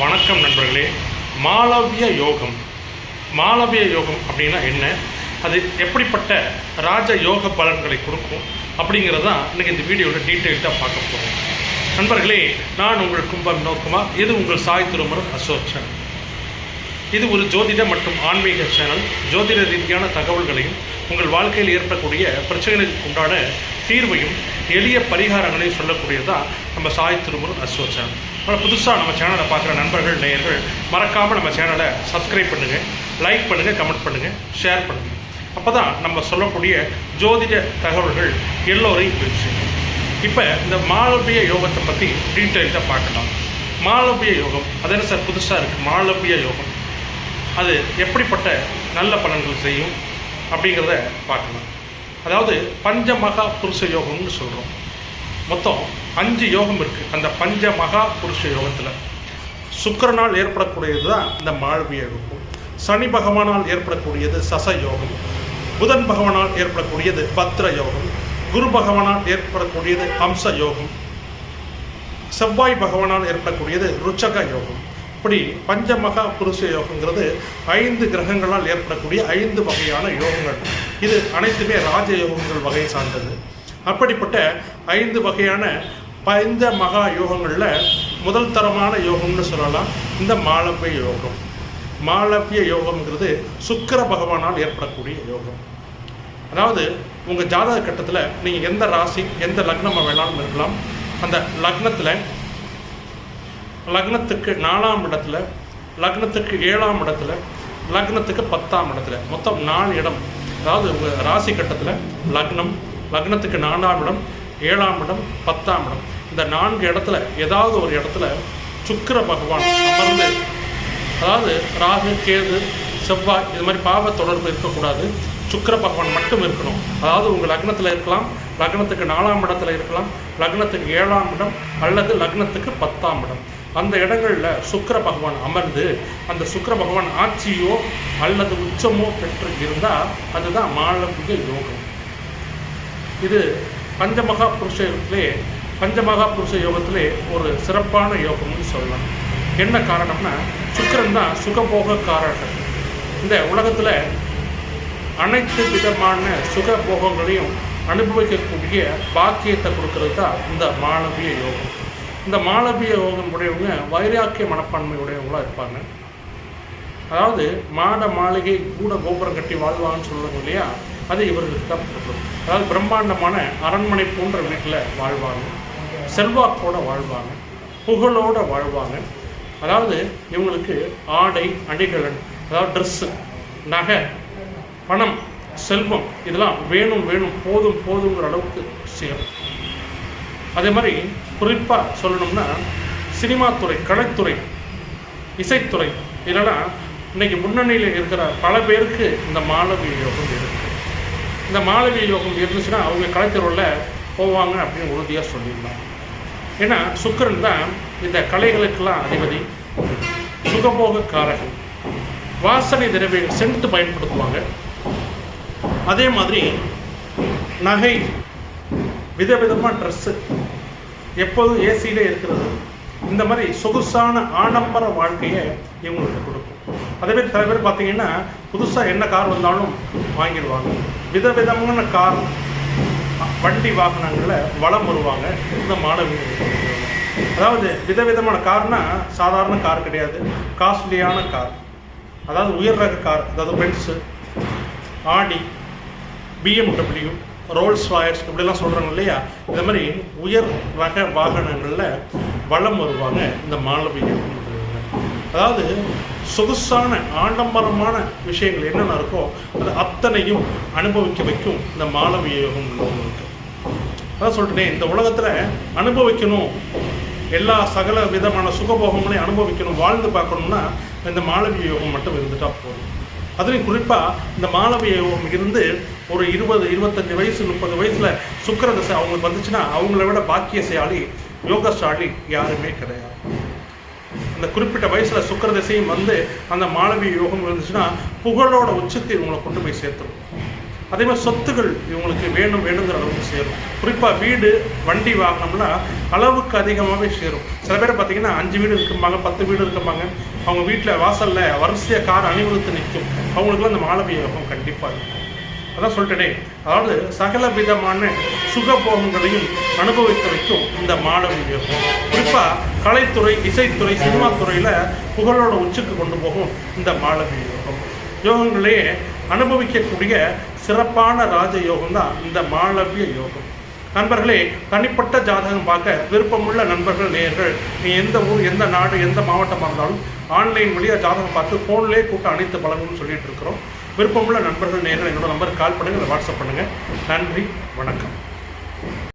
வணக்கம் நண்பர்களே. மாளவிய யோகம். மாளவிய யோகம் அப்படின்னா என்ன? அது எப்படிப்பட்ட ராஜ யோக பலன்களை கொடுக்கும் அப்படிங்கிறது தான் இன்றைக்கி இந்த வீடியோவில் டீட்டெயில்டாக பார்க்க போகிறோம் நண்பர்களே நான் உங்கள் கும்ப வினோத்குமார். இது உங்கள் சாய் திருமணம் அசோச்சன். இது ஒரு ஜோதிட மற்றும் ஆன்மீக சேனல். ஜோதிட ரீதியான தகவல்களையும் உங்கள் வாழ்க்கையில் ஏற்படக்கூடிய பிரச்சனைகளுக்கு உண்டான தீர்வையும் எளிய பரிகாரங்களையும் சொல்லக்கூடியதான் நம்ம சாய் திருமுருகன் அஸ்வ சேனல். அதனால் புதுசாக நம்ம சேனலை பார்க்குற நண்பர்கள் நேயர்கள் மறக்காமல் நம்ம சேனலை சப்ஸ்கிரைப் பண்ணுங்கள் லைக் பண்ணுங்கள் கமெண்ட் பண்ணுங்கள் ஷேர் பண்ணுங்கள் அப்போ தான் நம்ம சொல்லக்கூடிய ஜோதிட தகவல்கள் எல்லோரையும் போய் இப்போ இந்த மாலபிய யோகத்தை பற்றி டீட்டெயில்டாக பார்க்கலாம். மாளவிய யோகம் அது என்ன சார் புதுசாக இருக்குது மாலபிய யோகம். அது எப்படிப்பட்ட நல்ல பலன்கள் செய்யும் அப்படிங்கிறத பார்க்கலாம் அதாவது பஞ்ச மகா புருஷ யோகம்னு சொல்கிறோம் மொத்தம் அஞ்சு யோகம் இருக்குது அந்த பஞ்ச மகா புருஷ யோகத்தில் சுக்கிரனால் ஏற்படக்கூடியது தான் இந்த மாழ்விய யோகம். சனி பகவானால் ஏற்படக்கூடியது சச யோகம். புதன் பகவானால் ஏற்படக்கூடியது பத்ர யோகம். குரு பகவானால் ஏற்படக்கூடியது ஹம்ச யோகம். செவ்வாய் பகவானால் ஏற்படக்கூடியது ருச்சக யோகம். இப்படி பஞ்சமகா புருஷ யோகங்கிறது ஐந்து கிரகங்களால் ஏற்படக்கூடிய ஐந்து வகையான யோகங்கள். இது அனைத்துமே ராஜ யோகங்கள் வகை சார்ந்தது. அப்படிப்பட்ட ஐந்து வகையான பஞ்ச மகா யோகங்களில் முதல் தரமான யோகம்னு சொல்லலாம். இந்த மாலவிய யோகம். மாலவ்ய யோகம்ங்கிறது சுக்கிர பகவானால் ஏற்படக்கூடிய யோகம். அதாவது உங்கள் ஜாதக கட்டத்தில் நீங்கள் எந்த ராசி எந்த லக்னமாக வேணாலும் இருக்கலாம். அந்த லக்னத்தில் லக்னத்துக்கு நாலாம் இடத்துல லக்னத்துக்கு ஏழாம் இடத்துல லக்னத்துக்கு பத்தாம் இடத்துல. மொத்தம் நாலு இடம். அதாவது உங்கள் ராசி கட்டத்தில் லக்னம் லக்னத்துக்கு நாலாம் இடம் ஏழாம் இடம் பத்தாம் இடம். இந்த நான்கு இடத்துல ஏதாவது ஒரு இடத்துல சுக்கர பகவான் அமர்ந்து அதாவது ராகு கேது செவ்வாய் இது மாதிரி பாவ தொடர்பு இருக்கக்கூடாது. சுக்கர பகவான் மட்டும் இருக்கணும். அதாவது உங்கள் லக்னத்தில் இருக்கலாம் லக்னத்துக்கு நாலாம் இடத்துல இருக்கலாம் லக்னத்துக்கு ஏழாம் இடம் அல்லது லக்னத்துக்கு பத்தாம் இடம். அந்த இடங்களில் சுக்கர பகவான் அமர்ந்து அந்த சுக்கர பகவான் ஆட்சியோ அல்லது உச்சமோ பெற்று இருந்தால் அதுதான் மாளவிக யோகம். இது பஞ்சமகா புருஷத்திலே பஞ்சமகா புருஷ யோகத்திலே ஒரு சிறப்பான யோகம்னு சொல்லலாம். என்ன காரணம்னா சுக்கரன் தான் சுகபோக காரகன் இந்த உலகத்தில் அனைத்து விதமான சுக போகங்களையும் அனுபவிக்கக்கூடிய பாக்கியத்தை கொடுக்கறது தான் இந்த மாணவிய யோகம். இந்த மாளவிய யோகம் உடையவங்க வைராக்கிய மனப்பான்மை உடையவங்களாக இருப்பாங்க. அதாவது மாட மாளிகை கூட கோபுரம் கட்டி வாழ்வாங்கன்னு சொல்லுவாங்க இல்லையா? அது இவர்களுக்கு தான் கொடுக்கும் அதாவது பிரம்மாண்டமான அரண்மனை போன்ற வீட்டில் வாழ்வாங்க. செல்வாக்கோட வாழ்வாங்க. புகழோட வாழ்வாங்க. அதாவது இவங்களுக்கு ஆடை அணிகலன் அதாவது ட்ரெஸ்ஸு நகை பணம் செல்வம் இதெல்லாம் வேணும் வேணும் போதும் போதுங்கிற அளவுக்கு சேரும். அதே மாதிரி குறிப்பாக சொல்லணும்னா சினிமா துறை கலைத்துறை இசைத்துறை இல்லைனா இன்னைக்கு முன்னணியில் இருக்கிற பல பேருக்கு இந்த மாளவிய யோகம் இருக்குது இந்த மாளவிய யோகம் இருந்துச்சுன்னா அவங்க கலைத்துறையில் போவாங்க அப்படின்னு உறுதியாக சொல்லியிருந்தாங்க ஏன்னா சுக்கரன் தான் இந்த கலைகளுக்கெல்லாம் அதிபதி. சுகபோக காரகன். வாசனை திரவியங்கள் சென்ட் பயன்படுத்துவாங்க. அதே மாதிரி நகை விதவிதமாக ட்ரெஸ்ஸு எப்போதும் ஏசியிலே இருக்கிறது. இந்த மாதிரி சொகுசான ஆடம்பர வாழ்க்கையை இவங்களுக்கு கொடுக்கும். அதே மாதிரி சில பேர் பார்த்தீங்கன்னா புதுசாக என்ன கார் வந்தாலும் வாங்கிடுவாங்க. விதவிதமான கார் வண்டி வாகனங்களில் வளம் வருவாங்க. இந்த மாணவிகள் அதாவது விதவிதமான கார்னா சாதாரண கார் கிடையாது. காஸ்ட்லியான கார். அதாவது உயர் ரக கார். அதாவது பென்ஸு ஆடி பிஎம்டபிள்யூ ரோல்ஸ் ராயர்ஸ் இப்படிலாம் சொல்கிறாங்க இல்லையா? இந்த மாதிரி உயர் ரக வாகனங்களில் வளம் வருவாங்க இந்த மாளவிய அதாவது சொகுசான ஆடம்பரமான விஷயங்கள் என்னென்ன இருக்கோ அது அத்தனையும் அனுபவிக்க வைக்கும் இந்த மாலவி யோகம் அதான் சொல்லிட்டேன் இந்த உலகத்தில் அனுபவிக்கணும். எல்லா சகல விதமான சுகபோகங்களையும் அனுபவிக்கணும். வாழ்ந்து பார்க்கணும்னா இந்த மாலவி யோகம் மட்டும் இருந்துட்டா போதும். அதுலேயும் குறிப்பாக இந்த மாணவியம் யோகம் இருந்து ஒரு இருபது இருபத்தஞ்சி வயசு முப்பது வயசில் சுக்கர தசை அவங்களுக்கு வந்துச்சுன்னா அவங்கள விட பாக்கியசாலி யோகசாலி யாருமே கிடையாது. அந்த குறிப்பிட்ட வயசில் சுக்கர திசையும் வந்து அந்த மாணவிய யோகம் இருந்துச்சுன்னா புகழோட உச்சத்தை இவங்களை கொண்டு போய் சேர்த்துரும். அதே மாதிரி சொத்துகள் இவங்களுக்கு வேணும் வேணுங்கிற அளவுக்கு சேரும். குறிப்பாக வீடு வண்டி வாங்கினோம்னா அளவுக்கு அதிகமாகவே சேரும். சில பேர் பார்த்தீங்கன்னா அஞ்சு வீடு இருக்கும்பாங்க பத்து வீடு இருக்கும்பாங்க. அவங்க வீட்டில் வாசலில் வரிசையாக கார் அணிவகுத்து நிற்கும். அவங்களுக்குலாம் அந்த மாளவிய யோகம் கண்டிப்பாக இருக்கும். அதான் சொல்லிட்டேனே. அதாவது சகல விதமான சுகபோகங்களையும் அனுபவிக்க வைக்கும் இந்த மாணவி யோகம் குறிப்பாக கலைத்துறை இசைத்துறை சினிமா துறையில் புகழோட உச்சுக்கு கொண்டு போகும் இந்த மாணவி யோகம் யோகங்களே அனுபவிக்கக்கூடிய சிறப்பான ராஜயோகம் தான் இந்த மாளவிய யோகம். நண்பர்களே தனிப்பட்ட ஜாதகம் பார்க்க விருப்பமுள்ள நண்பர்கள் நேயர்கள் நீ எந்த ஊர் எந்த நாடு எந்த மாவட்டமாக இருந்தாலும் ஆன்லைன் வழியாக ஜாதகம் பார்த்து ஃபோன்லேயே கூட்டம் அனைத்து பலன்களும் சொல்லிட்டு இருக்கிறோம். விருப்பமுள்ள நண்பர்கள் நேரில் என்னோட நம்பருக்கு கால் பண்ணுங்கள் வாட்ஸ்அப் பண்ணுங்கள் நன்றி வணக்கம்.